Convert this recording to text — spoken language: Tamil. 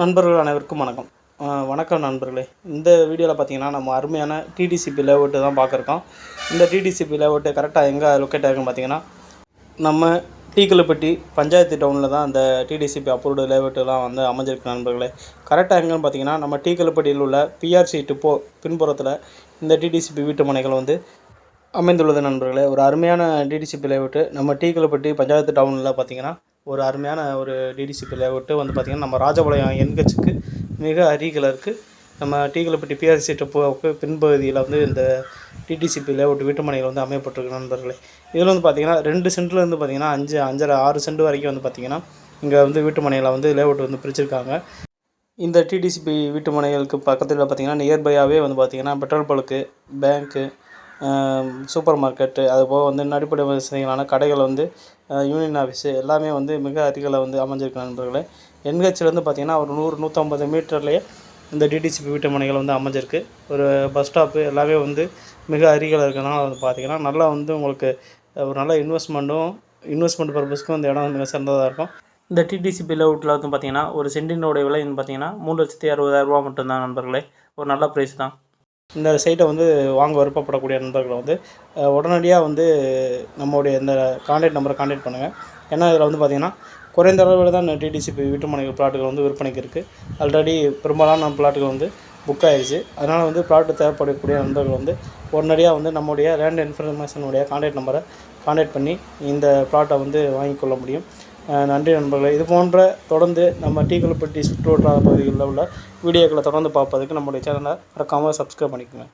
நண்பர்கள் அனைவருக்கும் வணக்கம். வணக்கம் நண்பர்களே. இந்த வீடியோவில் பார்த்தீங்கன்னா நம்ம அருமையான டிடிசிபி லேஅவுட்டு தான் பார்க்குறோம் இந்த டிடிசிபி லேஅவுட்டு கரெக்டாக எங்கே லொக்கேட் ஆகுன்னு பார்த்தீங்கன்னா நம்ம டீக்கலப்பட்டி பஞ்சாயத்து டவுனில் தான் அந்த டிடிசிபி அப்ரூவ்டு லேஅவுட்டுலாம் வந்து அமைஞ்சிருக்கு நண்பர்களே. கரெக்டாக எங்கேன்னு பார்த்தீங்கன்னா நம்ம டீக்கலப்பட்டியில் உள்ள பிஆர்சி டிப்போ பின்புறத்தில் இந்த டிடிசிபி வீட்டு மனைகள் வந்து அமைந்துள்ளது நண்பர்களே. ஒரு அருமையான டிடிசிபி லேஅவுட்டு நம்ம டீக்கலப்பட்டி பஞ்சாயத்து டவுனில் பார்த்தீங்கன்னா ஒரு அருமையான ஒரு டிடிசிபி லேஅவுட்டு வந்து பார்த்திங்கன்னா நம்ம ராஜபாளையம் என்கட்சிக்கு மிக அருகில் இருக்குது நம்ம டீக்கலுப்பட்டி பிஆர்சி டிப்போவுக்கு பின்பகுதியில் வந்து இந்த டிடிசிபி லேஅவுட் வீட்டு மனைகள் வந்து அமையப்பட்டிருக்கு நண்பர்களே. இதில் வந்து பார்த்திங்கன்னா ரெண்டு சென்ட்லேருந்து பார்த்திங்கன்னா அஞ்சு அஞ்சரை ஆறு சென்ட் வரைக்கும் வந்து பார்த்திங்கன்னா இங்கே வந்து வீட்டுமனையில் வந்து லேவுட் வந்து பிரிச்சிருக்காங்க. இந்த டிடிசிபி வீட்டு மனைகளுக்கு பக்கத்தில் பார்த்தீங்கன்னா நியர்பையாகவே வந்து பார்த்திங்கன்னா பெட்ரோல் பழுக்கு பேங்க்கு சூப்பர் மார்க்கெட்டு அதுபோக வந்து அடிப்படை வசதிகளான கடைகள் வந்து யூனியன் ஆஃபீஸு எல்லாமே வந்து மிக அருகில் வந்து அமைஞ்சிருக்கு நண்பர்களே. என்ஹெச்லேருந்து பார்த்தீங்கன்னா ஒரு நூறு நூற்றம்பது மீட்டர்லேயே இந்த டிடிசிபி வீட்டுமனைகள் வந்து அமைஞ்சிருக்கு. ஒரு பஸ் ஸ்டாப்பு எல்லாமே வந்து மிக அருகில் இருக்கிறதுனால வந்து பார்த்திங்கன்னா நல்லா வந்து உங்களுக்கு ஒரு நல்ல இன்வெஸ்ட்மெண்ட்டும் இன்வெஸ்ட்மெண்ட் பர்பஸ்க்கும் இந்த இடம் மிக சிறந்ததாக இருக்கும். இந்த டிடிசிபி லவுட்டில் வந்து பார்த்தீங்கன்னா ஒரு சென்டினோடைய விலை வந்து பார்த்தீங்கன்னா மூணு லட்சத்தி அறுபதாயிரரூபா மட்டும்தான் நண்பர்களே. ஒரு நல்ல ப்ரைஸ் தான். இந்த சைட்டை வந்து வாங்க விருப்பப்படக்கூடிய நண்பர்கள் வந்து உடனடியாக வந்து நம்மளுடைய இந்த கான்டாக்ட் நம்பரை காண்டாக்ட் பண்ணுங்கள் ஏன்னா இதில் வந்து பார்த்திங்கன்னா குறைந்த அளவில் தான் டிடிசிபி வீட்டு மனைகள் பிளாட்டுகள் வந்து விற்பனைக்கு இருக்குது ஆல்ரெடி பெரும்பாலான பிளாட்டுகள் வந்து புக் ஆகிடுச்சு அதனால் வந்து ப்ராடக்ட் தேவைப்படக்கூடிய நண்பர்கள் வந்து உடனடியாக வந்து நம்முடைய லேண்ட் இன்ஃபர்மேஷனுடைய கான்டாக்ட் நம்பரை காண்டாக்ட் பண்ணி இந்த ப்ளாட்டை வந்து வாங்கிக் கொள்ள முடியும். நன்றி நண்பர்களே. இது போன்ற தொடர்ந்து நம்ம டீக்குளப்பட்டி சுற்றுவட்டார பகுதிகளில் உள்ள வீடியோக்களை தொடர்ந்து பார்ப்பதுக்கு நம்முடைய சேனலை மறக்காமல் சப்ஸ்கிரைப் பண்ணிக்கோங்க.